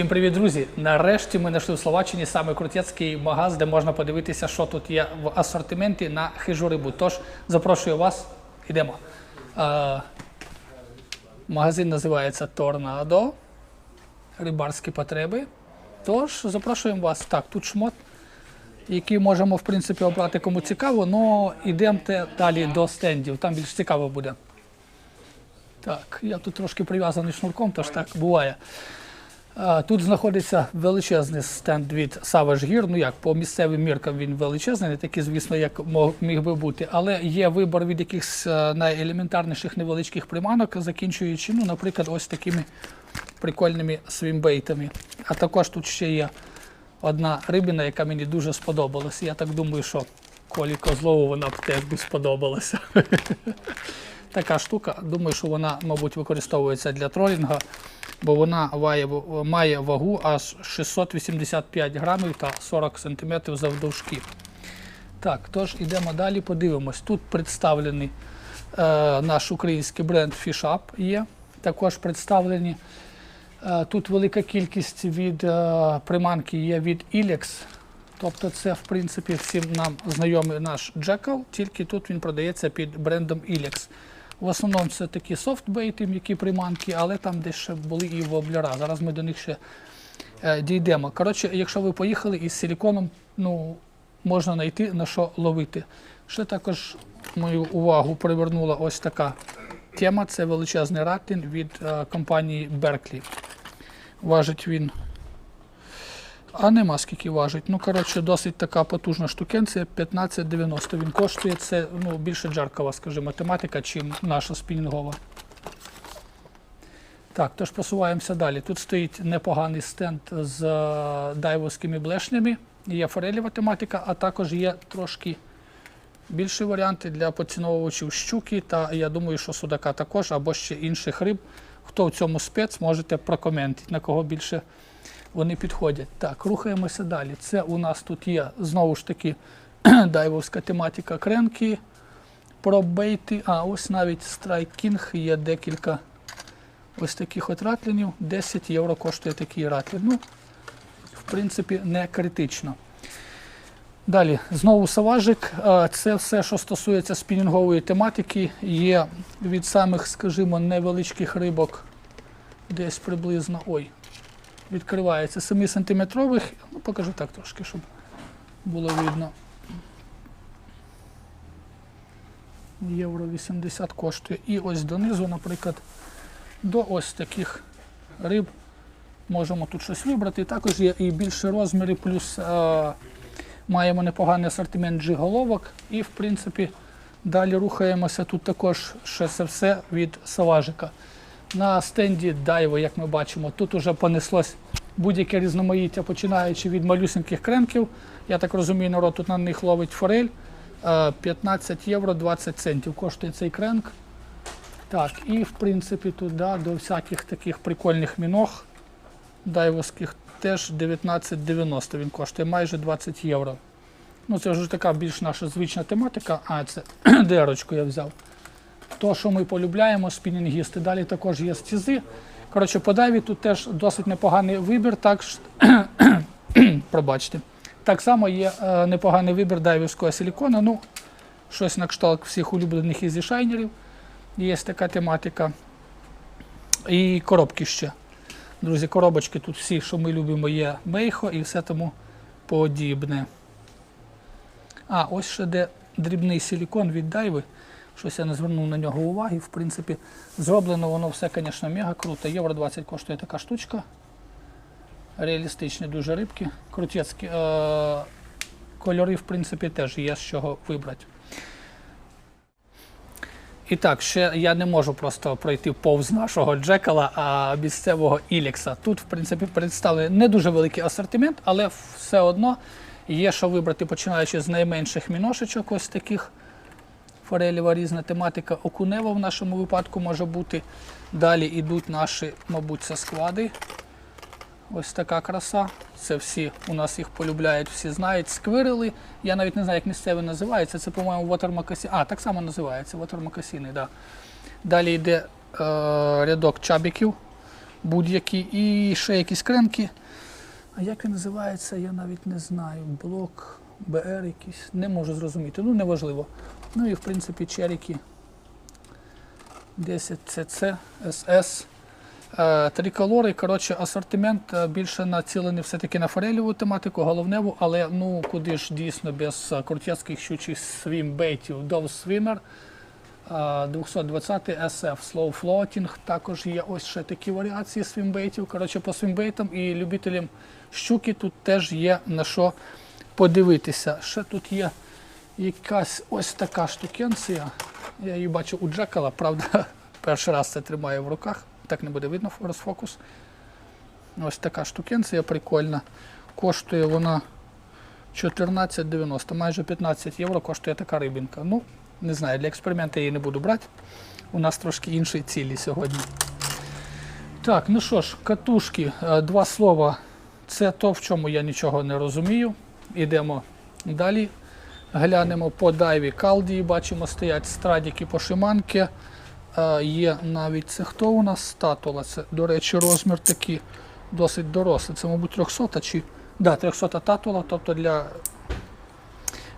Всім привіт, друзі! Нарешті ми знайшли в Словаччині саме крутецький магаз, де можна подивитися, що тут є в асортименті на хижу рибу. Тож запрошую вас, йдемо. Е, магазин називається Торнадо. Рибарські потреби. Тож запрошуємо вас. Так, тут шмот, який можемо в принципі обрати кому цікаво, але йдемте далі до стендів, там більш цікаво буде. Так, я тут трошки прив'язаний шнурком, тож так буває. Тут знаходиться величезний стенд від Savage Gear. Ну як, по місцевим міркам він величезний, не такий, звісно, як міг би бути. Але є вибор від якихось е, найелементарніших невеличких приманок, закінчуючи, ну, наприклад, ось такими прикольними свімбейтами. А також тут ще є одна рибина, яка мені дуже сподобалася. Я так думаю, що Колі Козлову вона б теж би сподобалася. Така штука. Думаю, що вона, мабуть, використовується для тролінга, бо вона має, вагу аж 685 грамів та 40 сантиметрів завдовжки. Так, тож йдемо далі, подивимось. Тут представлений е, наш український бренд FishUp є. Також представлені. Е, тут велика кількість від е, приманки є від Ilex. Тобто це, в принципі, всім нам знайомий наш Jackal, тільки тут він продається під брендом Ilex. В основному це такі софтбейти, м'які приманки, але там десь ще були і воблера. Зараз ми до них ще е, дійдемо. Коротше, якщо ви поїхали із силіконом, ну, можна знайти на що ловити. Ще також мою увагу привернула ось така тема. Це величезний ратин від е, компанії Berkeley. Важить він. А нема скільки важить. Ну, коротше, досить така потужна штукенція, 15,90. Він коштує це ну, більше джаркова, скажімо, тематика, чим наша спінінгова. Так, тож посуваємося далі. Тут стоїть непоганий стенд з дайвовськими блешнями. Є форелєва тематика, а також є трошки більші варіанти для поціновувачів щуки та я думаю, що судака також, або ще інших риб. Хто в цьому спец, можете прокоментити, на кого більше вони підходять. Так, рухаємося далі. Це у нас тут є знову ж таки дайвовська тематика кренки, пробейти. А ось навіть King є декілька ось таких от ратлінів. 10 євро коштує такий ратлін. Ну, в принципі, не критично. Далі, знову саважик. Це все, що стосується спінінгової тематики, є від самих, скажімо, невеличких рибок, десь приблизно. Ой, відкривається 7-сантиметрових. Ну, покажу так трошки, щоб було видно. Євро 80 коштує. І ось донизу, наприклад, до ось таких риб можемо тут щось вибрати. Також є і більші розміри, плюс е, маємо непоганий асортимент джиголовок. І, в принципі, далі рухаємося. Тут також ще все від Саважика. На стенді Дайво, як ми бачимо, тут вже понеслось будь-яке різноманіття, починаючи від малюсеньких кренків. Я так розумію, народ тут на них ловить форель. Е, 15 євро 20 центів коштує цей кренк. Так, і в принципі туди до всяких таких прикольних міног дайвовських теж 19,90 він коштує майже 20 євро. Ну це вже така більш наша звична тематика. А, це дерочку я взяв. То, що ми полюбляємо, спінінгісти. Далі також є стізи. Коротше, по дайві тут теж досить непоганий вибір. Так, пробачте. Так само є е, непоганий вибір дайвівського силікону. Ну, щось на кшталт всіх улюблених ізі шайнерів. Є така тематика. І коробки ще. Друзі, коробочки тут всі, що ми любимо, є мейхо і все тому подібне. А, ось ще де дрібний силікон від дайви. Щось я не звернув на нього уваги. В принципі, зроблено воно все, звісно, мега круто. Євро 20 коштує така штучка. Реалістичні дуже рибки. Крутецькі. Е- кольори, в принципі, теж є з чого вибрати. І так, ще я не можу просто пройти повз нашого Джекала, а місцевого Ілікса. Тут, в принципі, представлений не дуже великий асортимент, але все одно є що вибрати, починаючи з найменших міношечок, ось таких. Форелєва різна тематика окунева в нашому випадку може бути. Далі йдуть наші, мабуть, склади. Ось така краса. Це всі у нас їх полюбляють, всі знають. Сквирили. Я навіть не знаю, як місцеві називаються. Це, по-моєму, water А, так само називається water Да. Далі йде е, рядок чабіків. будь-які. І ще якісь кренки. А як він називається, я навіть не знаю. Блок, БР якийсь, не можу зрозуміти. Ну, неважливо. Ну і в принципі черіки 10 CC, SS. Е, Триколори, коротше, асортимент е, більше націлений все-таки на фореліву тематику, головневу, але ну куди ж дійсно без е, крутецьких щучих свімбейтів Dove Swimmer. Е, 220 SF Slow Floating, також є ось ще такі варіації свімбейтів. Коротше, по свімбейтам і любителям щуки тут теж є на що подивитися. Ще тут є якась ось така штукенція. Я її бачу у Джекала, правда, перший раз це тримаю в руках, так не буде видно розфокус. Ось така штукенція прикольна. Коштує вона 14,90, майже 15 євро коштує така рибінка. Ну, не знаю, для експерименту я її не буду брати. У нас трошки інші цілі сьогодні. Так, ну що ж, катушки, е, два слова. Це то, в чому я нічого не розумію. Ідемо далі. Глянемо по дайві Калдії, бачимо, стоять страдіки по шиманки. Е, Є навіть це хто у нас статула. Це, до речі, розмір такий досить дорослий. Це, мабуть, 300 чи. Да, 300 татула, тобто для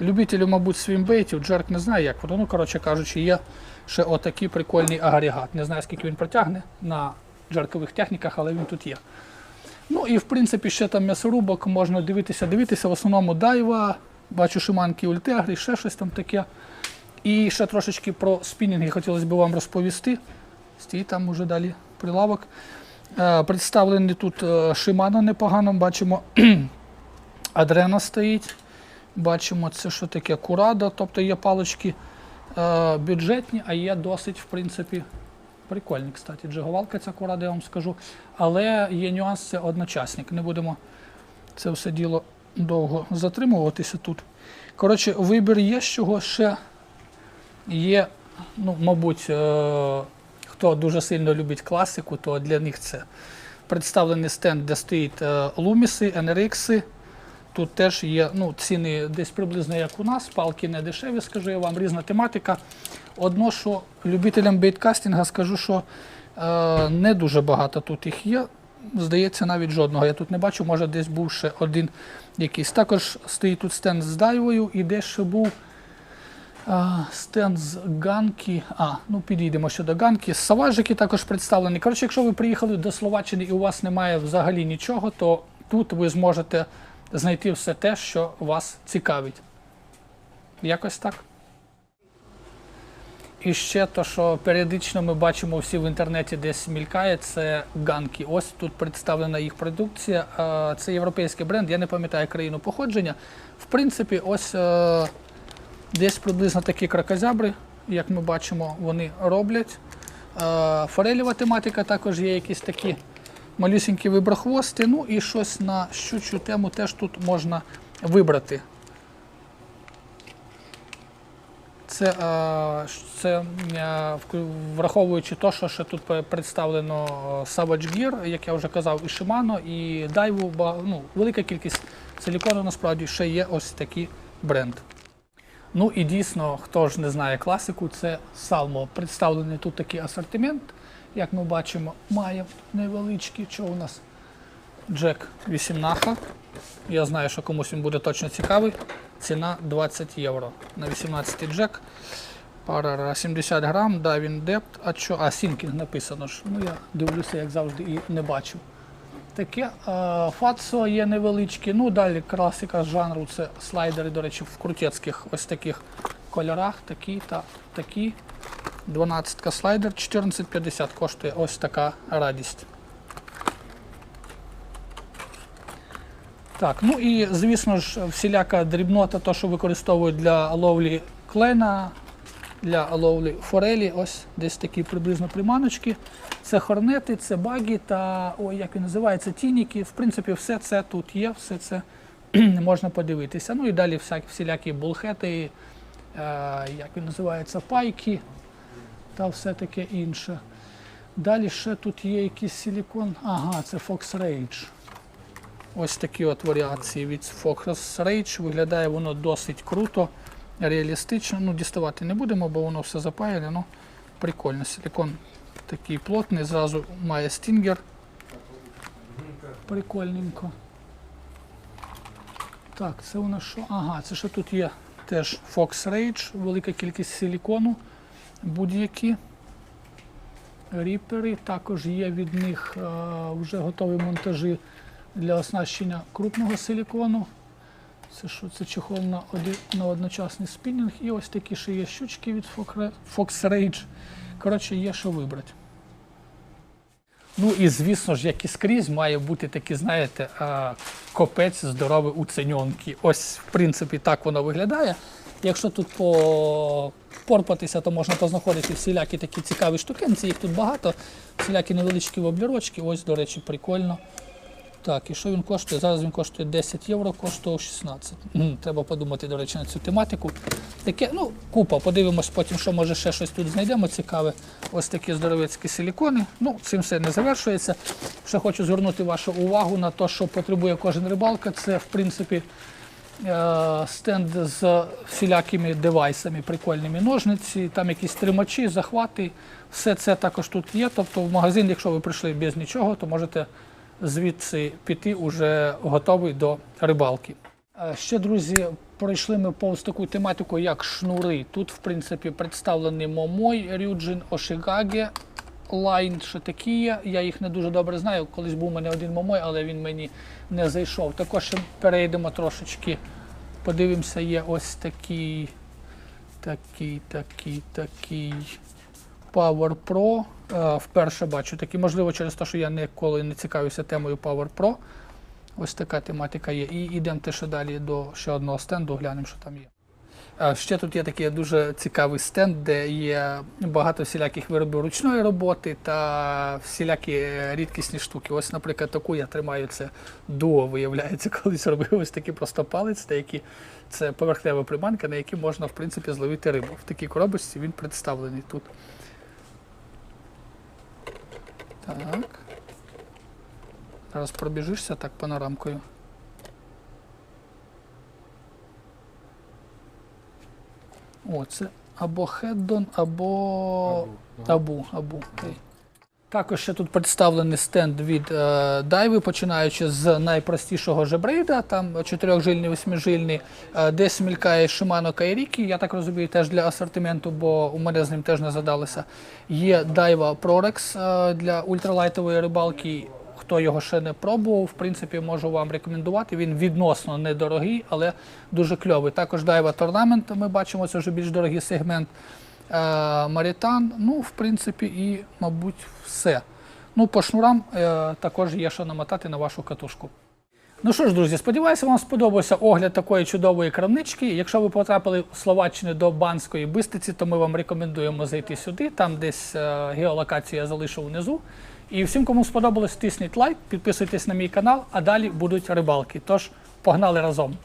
любителів, мабуть, свімбейтів, джерк не знаю, як воно. Ну, коротше кажучи, є ще отакий прикольний агрегат. Не знаю, скільки він протягне на джеркових техніках, але він тут є. Ну і в принципі ще там м'ясорубок можна дивитися, дивитися. В основному дайва, бачу шиманки ультегрі, ще щось там таке. І ще трошечки про спінінги хотілося б вам розповісти. Стій там уже далі прилавок. Е, Представлений тут е, Шимано непогано, бачимо Адрена стоїть. Бачимо, це що таке Курадо, тобто є палички е, бюджетні, а є досить, в принципі, прикольні. Кстати, джиговалка ця Курадо, я вам скажу. Але є нюанс, це одночасник. Не будемо це все діло довго затримуватися тут. Коротше, вибір є, з чого ще є, ну, мабуть, е, хто дуже сильно любить класику, то для них це представлений стенд, де стоїть е, луміси, NRX. Тут теж є ну, ціни десь приблизно як у нас, палки не дешеві, скажу я вам, різна тематика. Одно, що любителям бейткастинга скажу, що е, не дуже багато тут їх є. Здається, навіть жодного. Я тут не бачу, може десь був ще один якийсь. Також стоїть тут стенд з дайвою і де ще був а, стенд з ганки. А, ну підійдемо ще до ганки. Саважики також представлені. Коротше, якщо ви приїхали до Словаччини і у вас немає взагалі нічого, то тут ви зможете знайти все те, що вас цікавить. Якось так. І ще то, що періодично ми бачимо всі в інтернеті десь мількає, це ганки. Ось тут представлена їх продукція. Це європейський бренд, я не пам'ятаю країну походження. В принципі, ось е, десь приблизно такі кракозябри, як ми бачимо, вони роблять. Е, Форелєва тематика також є якісь такі малюсінькі виброхвости. Ну і щось на щучу тему теж тут можна вибрати. Це, е, це е, враховуючи те, що ще тут представлено е, Savage Gear, як я вже казав, і Shimano, і Daiwa, ба- ну, велика кількість силікону насправді ще є ось такий бренд. Ну і дійсно, хто ж не знає класику, це Salmo. Представлений тут такий асортимент, як ми бачимо, має невеличкий, що у нас Джек 18. Я знаю, що комусь він буде точно цікавий. Ціна 20 євро. На 18 джек. Пара 70 грам, да, він депт. А що? А, Сінкінг написано ж. Ну я дивлюся, як завжди, і не бачу. Таке. а, Фацо є невеличкі. Ну, далі класика жанру це слайдери, до речі, в крутецьких ось таких кольорах. Такі та такі. 12 слайдер, 14,50 коштує ось така радість. Так, ну і звісно ж, всіляка дрібнота, то, що використовують для ловлі клена, для ловлі форелі, ось десь такі приблизно приманочки. Це хорнети, це баги та ой, як він називається, тініки. В принципі, все це тут є, все це можна подивитися. Ну і далі всякі, всілякі булхети, е, як він називається, пайки та все таке інше. Далі ще тут є якийсь силікон. Ага, це Fox Rage. Ось такі от варіації від Focus Rage. Виглядає воно досить круто, реалістично. Ну, діставати не будемо, бо воно все запаяне. Ну, прикольно. Силікон такий плотний, зразу має стінгер. Прикольненько. Так, це у нас що? Ага, це що тут є теж Fox Rage, велика кількість силікону, будь-які ріпери. Також є від них е, вже готові монтажі для оснащення крупного силікону. Це що? Це чехол на, один, на одночасний спінінг. І ось такі ще є щучки від Fox Rage. Коротше, є що вибрати. Ну і звісно ж, як і скрізь, має бути такий, знаєте, копець здоровий у. Ось, в принципі, так воно виглядає. Якщо тут порпатися, то можна познаходити всілякі такі цікаві штукенці, їх тут багато, всілякі невеличкі воблірочки. Ось, до речі, прикольно. Так, і що він коштує? Зараз він коштує 10 євро, коштував 16. Треба подумати, до речі, на цю тематику. Таке, ну, купа, подивимось потім, що може ще щось тут знайдемо цікаве. Ось такі здоровецькі силікони. Ну, цим все не завершується. Ще хочу звернути вашу увагу на те, що потребує кожен рибалка. Це, в принципі, стенд з всілякими девайсами, прикольними ножниці, там якісь тримачі, захвати. Все це також тут є. Тобто в магазин, якщо ви прийшли без нічого, то можете звідси піти уже готовий до рибалки. Е, Ще, друзі, пройшли ми повз таку тематику, як шнури. Тут, в принципі, представлені Момой, Рюджин, Ошигаге, Лайн, що такі є. Я їх не дуже добре знаю. Колись був у мене один Момой, але він мені не зайшов. Також перейдемо трошечки. Подивимося, є ось такий, такий, такий, такий. Power Pro. Е, Вперше бачу такі, можливо, через те, що я ніколи не цікавився темою Power Pro. Ось така тематика є. І йдемо ще далі до ще одного стенду, глянемо, що там є. Ще тут є такий дуже цікавий стенд, де є багато всіляких виробів ручної роботи та всілякі рідкісні штуки. Ось, наприклад, таку я тримаю це дуо, виявляється, колись робив ось такий просто палець, та які це поверхнева приманка, на якій можна в принципі зловити рибу. В такій коробочці він представлений тут. Так. Зараз пробіжишся так панорамкою. О, це або Хеддон, або Абу. Абу. окей. Також ще тут представлений стенд від е, дайви, починаючи з найпростішого жебрейда, там чотирьохжильний, восьмижильний, е, десь мількає Shimano Kairiki, я так розумію, теж для асортименту, бо у мене з ним теж не задалося. Є дайва Prorex е, для ультралайтової рибалки. Хто його ще не пробував, в принципі, можу вам рекомендувати. Він відносно недорогий, але дуже кльовий. Також Daiwa Tournament, ми бачимо, це вже більш дорогий сегмент. Е, Марітан, ну, в принципі, і, мабуть, все. Ну, по шнурам е, також є що намотати на вашу катушку. Ну що ж, друзі, сподіваюся, вам сподобався огляд такої чудової крамнички. Якщо ви потрапили в Словаччини до Банської бистиці, то ми вам рекомендуємо зайти сюди. Там десь е, геолокацію я залишу внизу. І всім, кому сподобалось, тисніть лайк, підписуйтесь на мій канал, а далі будуть рибалки. Тож, погнали разом!